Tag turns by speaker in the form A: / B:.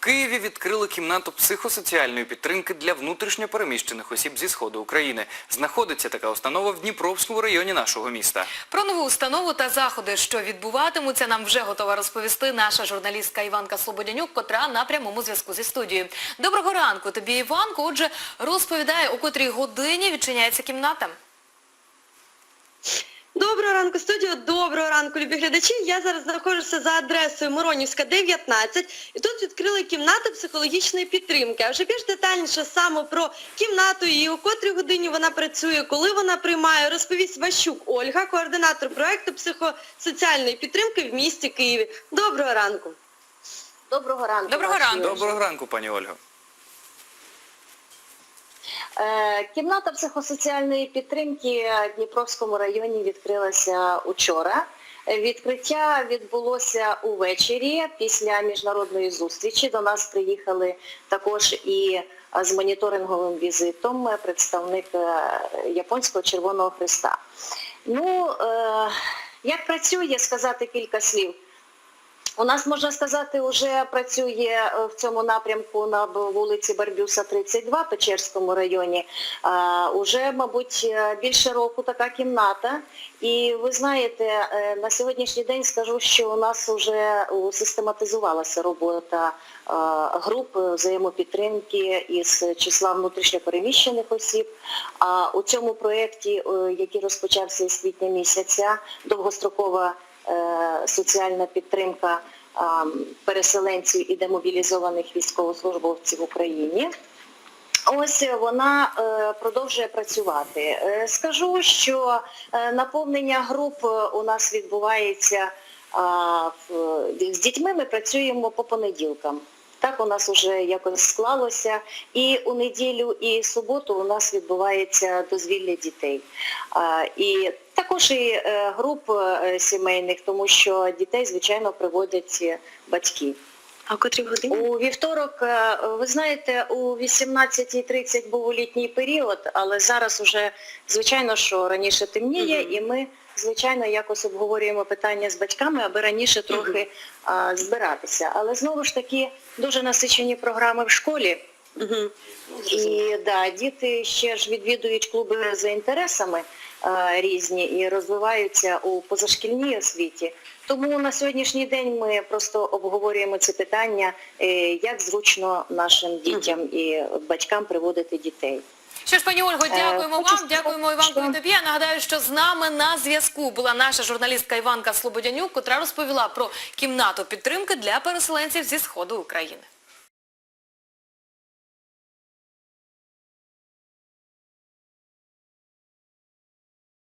A: Києві відкрили кімнату психосоціальної підтримки для внутрішньопереміщених осіб зі Сходу України. Знаходиться така установа в Дніпровському районі нашого міста.
B: Про нову установу та заходи, що відбуватимуться, нам вже готова розповісти наша журналістка Іванка Слободянюк, котра на прямому зв'язку зі студією. Доброго ранку тобі, Іванко. Отже, розповідає, у котрій годині відчиняється кімната.
C: Доброго ранку, студіо. Доброго ранку, любі глядачі. Я зараз знаходжуся за адресою Моронівська, 19. І тут відкрили кімнату психологічної підтримки. А вже більш детальніше саме про кімнату і у котрій годині вона працює, коли вона приймає, розповість Ващук Ольга, координатор проекту психосоціальної підтримки в місті Києві. Доброго ранку.
D: Доброго ранку.
B: Доброго ранку.
A: Доброго ранку, пані Ольго.
D: Е, Кімната психосоціальної підтримки в Дніпровському районі відкрилася учора. Відкриття відбулося увечері після міжнародної зустрічі. До нас приїхали також і з моніторинговим візитом представник е, Японського Червоного Христа. Ну, е, як працює, сказати кілька слів. У нас, можна сказати, вже працює е, в цьому напрямку на вулиці Барбюса, 32, Печерському районі. А, Уже, мабуть, е, більше року така кімната. І ви знаєте, е, на сьогоднішній день скажу, що у нас вже систематизувалася робота е, груп взаємопідтримки із числа внутрішньопереміщених осіб. А у цьому проєкті, е, який розпочався із квітня місяця, довгострокова е, соціальна підтримка переселенців і демобілізованих військовослужбовців в Україні. Ось вона е, продовжує працювати. Е, скажу, що е, наповнення груп е, у нас відбувається з дітьми. Ми працюємо по понеділкам. Так у нас вже якось склалося. І у неділю і суботу у нас відбувається дозвілля дітей. І також і е, груп е, сімейних, тому що дітей, звичайно, приводять е, батьки.
C: А котрій годині?
D: У вівторок, е, ви знаєте, у 18.30 був літній період, але зараз уже, звичайно, що раніше темніє,
C: Мгм.
D: і ми, звичайно, якось обговорюємо питання з батьками, аби раніше трохи а, збиратися. Але знову ж таки дуже насичені програми в школі.
C: Угу.
D: І да, діти ще ж відвідують клуби за інтересами різні і розвиваються у позашкільній освіті. Тому на сьогоднішній день ми просто обговорюємо це питання, е, як зручно нашим дітям і батькам приводити дітей.
B: Що ж, пані Ольго, дякуємо
D: хочу
B: вам,
D: сказати,
B: дякуємо Іванку і тобі. Я нагадаю, що з нами на зв'язку була наша журналістка Іванка Слободянюк, котра розповіла про кімнату підтримки для переселенців зі Сходу України.